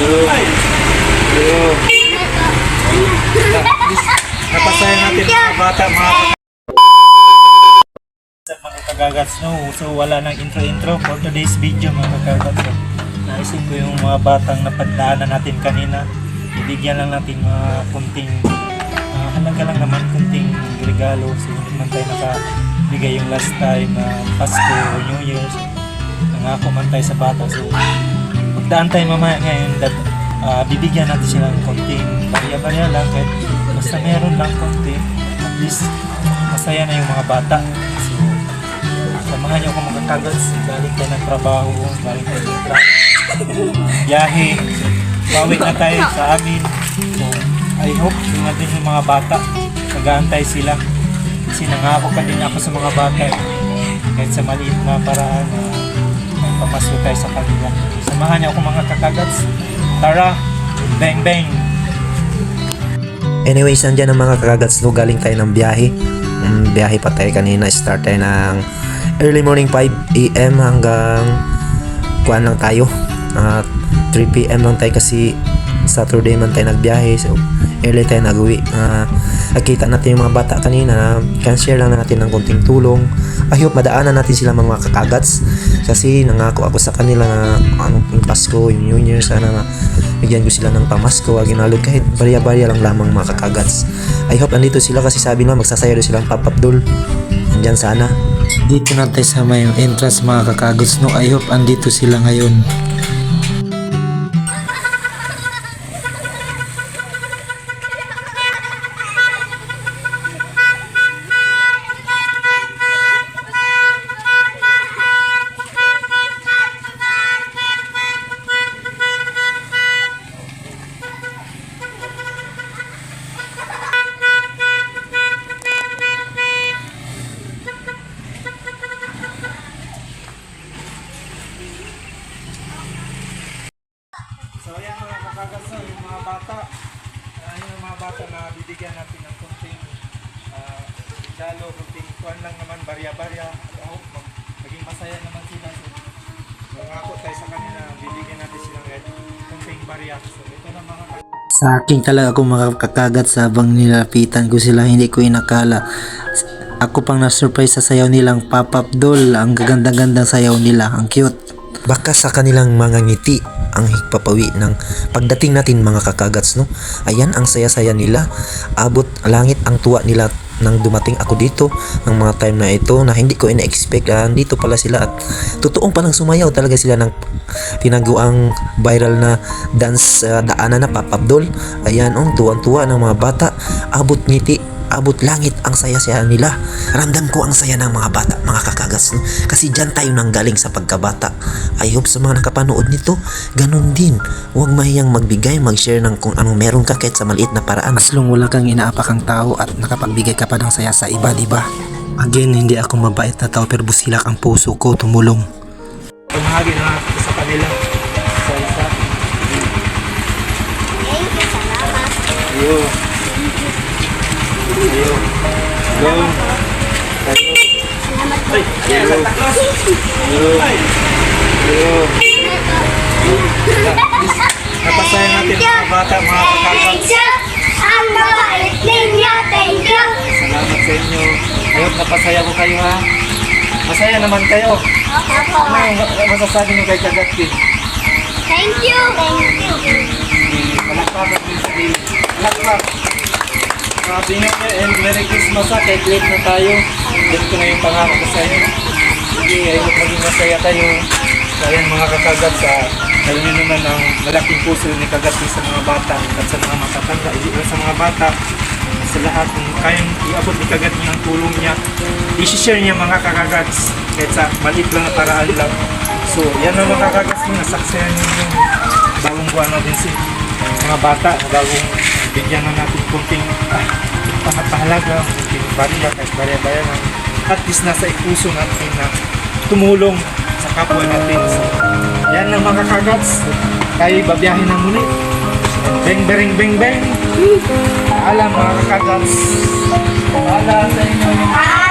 Yo. Napasaya natin mga bata, mga sa mga kagagats no? So wala nang intro-intro for today's video mga kagagats so, naisip ko yung mga batang napadaanan natin kanina. Ibigyan lang natin mga kunting uh, halaga lang naman kunting regalo. So hindi man tayo nakabigay yung last time na Pasko o New Year's. Nangako man tayo sa bata so pagdaan tayo mamaya ngayon that ah, bibigyan natin sila ng konting barya-barya lang kahit basta meron lang konti at least masaya na yung mga bata. So samahan niyo ako mga kagats galing tayo ng trabaho galing tayo ng biyahe. Bawi na tayo sa amin. So I hope yung natin yung mga bata. Nag-aantay sila. Kasi nangako pa din ako sa mga bata eh. kahit sa maliit na paraan na pamasko tayo sa kanila samahan niyo ako mga kakagats tara bang bang Anyways, nandyan ang mga kagagats no, galing tayo ng biyahe. Mm, biyahe pa tayo kanina, start tayo ng early morning 5 a.m. hanggang kuan lang tayo. At 3 p.m. lang tayo kasi Saturday man tayo nagbiyahe. So, early tayo nag-uwi. Ah, nakita natin yung mga bata kanina. Can share lang natin ng konting tulong. I hope madaanan natin sila mga kakagats. Kasi nangako ako sa kanila na ano, yung Pasko, yung New Year, sana na bigyan ko sila ng pamasko, wag inalog kahit barya-barya lang lamang mga kakagats. I hope andito sila kasi sabi nila magsasaya doon silang papapdol. Andyan sana. dito na tayo sa may entrance mga kakagats no I hope andito sila ngayon So ayan mga kakagas no, yung mga bata, uh, yung mga bata na bibigyan natin ng kunting uh, dalo, kunting kuhan lang naman, barya-barya. Hope mag- maging masaya naman sila. So, mangako tayo sa kanila, bibigyan natin silang kahit kunting barya. So ito na mga. Sa akin talaga ako makakagat sa habang nilapitan ko sila hindi ko inakala. Ako pang na-surprise sa sayaw nilang Pop-Up Doll. Ang gaganda-gandang sayaw nila. Ang cute. Baka sa kanilang mga ngiti ang higpapawi ng pagdating natin mga kakagats no. Ayan ang saya-saya nila. Abot langit ang tuwa nila nang dumating ako dito ng mga time na ito na hindi ko ina-expect ah, dito pala sila at totoong palang sumayaw talaga sila ng tinaguang viral na dance sa daanan na papabdol ayan oh tuwan-tuwa ng mga bata abot ngiti abot langit ang saya-saya nila. Ramdam ko ang saya ng mga bata, mga kakagas. Kasi dyan tayo nang galing sa pagkabata. I hope sa mga nakapanood nito, ganun din. Huwag mahiyang magbigay, mag-share ng kung anong meron ka kahit sa maliit na paraan. As long wala kang inaapakang tao at nakapagbigay ka pa ng saya sa iba, di ba? Again, hindi ako mabait na tao pero busilak ang puso ko tumulong. Pamahagi na sa kanila. Sa isa. Thank you, salamat. Yo. Yo. Yo. Tayo. Ay, yo. Yo. Yo. Napasaya natin mga bata, mga kakagats. Sa inyo. Ayun, napasaya ko kayo ha. Masaya naman kayo. Opo. Ano yung masasabi niyo kay Kagatki? Thank you. Thank you. Malakpakan din sa iyo. Malakpak. Sabi niyo and Merry Christmas ha. Kahit late na tayo. Yan ko na yung pangako ko sa inyo. Sige, hope maging masaya tayo. So, ayan mga kakagat sa alam niyo naman ang malaking puso ni Kagatki sa mga bata at sa mga matatanda. Lang sa mga bata, sa lahat kung kayang iabot ni Kagat niya ang tulong niya. I-share niya mga kakagats kahit sa maliit lang na paraan lang. So yan ang mga kakagats mo nasaksayan niyo yung bagong buwan natin si mga bata na bagong bigyan na natin kunting ah, pangapahalaga kunting barya kahit barya-barya lang. At least nasa ipuso natin na tumulong sa kapwa natin. So, yan ang mga kakagats. Tayo babiyahin na muli. Bang bang bang bang Paalam mga kakagats. Paalam sa inyo.